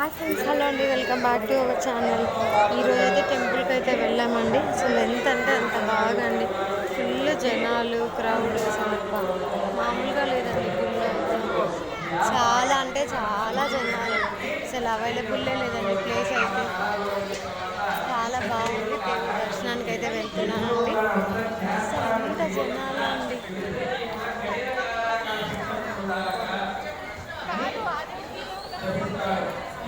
Hi friends hello అండి. Welcome back to our channel ఈరోజు అయితే టెంపుల్కి అయితే వెళ్ళామండి. అసలు ఎంత అంటే అంత బాగా అండి. ఫుల్ జనాలు క్రౌడ్ మామూలుగా లేదండి గుళ్ళు అయితే చాలా అంటే చాలా జనాలు. అసలు అవైలబుల్లే లేదండి ప్లేస్ అయితే. చాలా బాగుంది దేవుడి దర్శనానికి అయితే వెళ్తున్నానండి. అసలు ఎంత జనాలు అండి.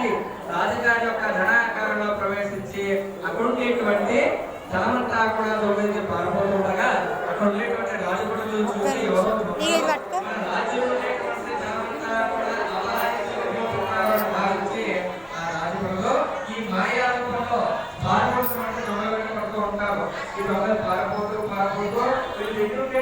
నుంచి రాజుగారి యొక్క ధనాకారంలో ప్రవేశించి అక్కడ ఉండేటువంటి ధనమంతా కూడా దొరికి పారిపోతుండగా అక్కడ ఉండేటువంటి రాజు రాజుగుడులు చూసి పారిపోతూ పారిపోతూ ఎటువంటి